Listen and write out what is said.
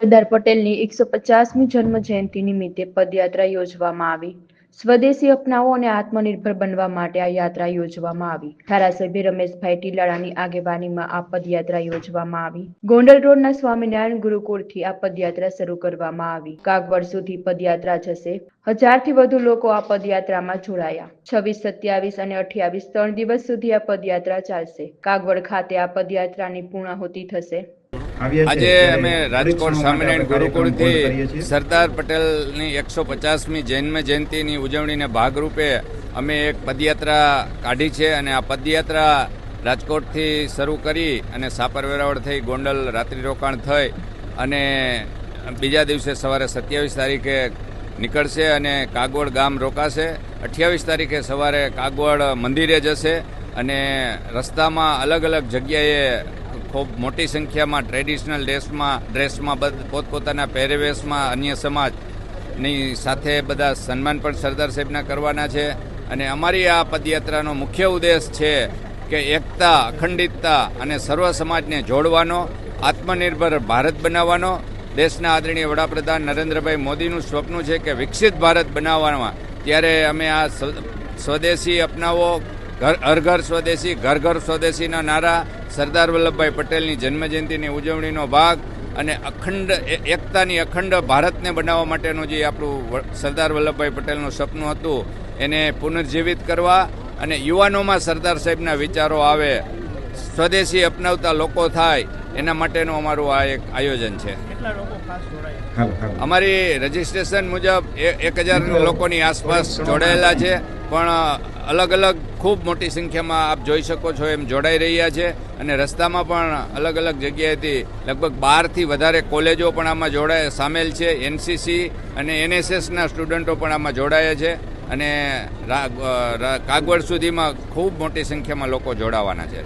સરદાર પટેલની એકસો પચાસમી જન્મ જયંતિ નિમિત્તે પદયાત્રા યોજવામાં આવી. સ્વદેશી અપનાવો અને આત્મનિર્ભર બનવા માટે આ યાત્રા યોજવામાં આવી. ધારાસભ્ય રમેશભાઈ ટીલાળાની આગેવાનીમાં આ પદયાત્રા યોજવામાં આવી. ગોંડલ રોડના સ્વામિનારાયણ ગુરુકુળથી આ પદયાત્રા શરૂ કરવામાં આવી. કાગવડ સુધી પદયાત્રા જશે. હજારથી વધુ લોકો આ પદયાત્રામાં જોડાયા. છવ્વીસ, સત્યાવીસ અને અઠ્યાવીસ ત્રણ દિવસ સુધી આ પદયાત્રા ચાલશે. કાગવડ ખાતે આ પદયાત્રાની પૂર્ણાહુતિ થશે. આજે અમે રાજકોટ સ્વામિનારાયણ ગુરુકુળથી સરદાર પટેલની એકસો પચાસમી જન્મ જયંતિની ઉજવણીને ભાગરૂપે અમે એક પદયાત્રા કાઢી છે અને આ પદયાત્રા રાજકોટથી શરૂ કરી અને સાપર વેરાવળ થઈ ગોંડલ રાત્રિ રોકાણ થઈ અને બીજા દિવસે સવારે સત્યાવીસ તારીખે નીકળશે અને કાગોળ ગામ રોકાશે. અઠ્યાવીસ તારીખે સવારે કાગવડ મંદિરે જશે અને રસ્તામાં અલગ અલગ જગ્યાએ ખૂબ મોટી સંખ્યામાં ટ્રેડિશનલ ડ્રેસમાં ડ્રેસમાં પોતપોતાના પહેરવેશમાં અન્ય સમાજની સાથે બધા સન્માન પણ સરદાર સાહેબના કરવાના છે. અને અમારી આ પદયાત્રાનો મુખ્ય ઉદ્દેશ છે કે એકતા, અખંડિતતા અને સર્વ સમાજને જોડવાનો, આત્મનિર્ભર ભારત બનાવવાનો. દેશના આદરણીય વડાપ્રધાન નરેન્દ્રભાઈ મોદીનું સ્વપ્ન છે કે વિકસિત ભારત બનાવવામાં. ત્યારે અમે આ સ્વદેશી અપનાવો ઘર હર ઘર સ્વદેશી ઘર ઘર સ્વદેશીના નારા સરદાર વલ્લભભાઈ પટેલની જન્મજયંતિની ઉજવણીનો ભાગ અને અખંડ એકતાની અખંડ ભારતને બનાવવા માટેનું જે આપણું સરદાર વલ્લભભાઈ પટેલનું સપનું હતું એને પુનર્જીવિત કરવા અને યુવાનોમાં સરદાર સાહેબના વિચારો આવે સ્વદેશી અપનાવતા લોકો થાય એના માટેનું અમારું આ એક આયોજન છે. અમારી રજીસ્ટ્રેશન મુજબ એ- એક હજાર લોકોની આસપાસ જોડાયેલા છે પણ અલગ અલગ ખૂબ મોટી સંખ્યામાં આપ જોઈ શકો છો, એમ જોડાઈ રહ્યા છે. અને રસ્તામાં પણ અલગ અલગ જગ્યાએથી લગભગ બારથી વધારે કોલેજો પણ આમાં જોડાય, સામેલ છે. એનસીસી અને એનએસએસના સ્ટુડન્ટો પણ આમાં જોડાયા છે. અને કાગવડ સુધીમાં ખૂબ મોટી સંખ્યામાં લોકો જોડાવાના છે.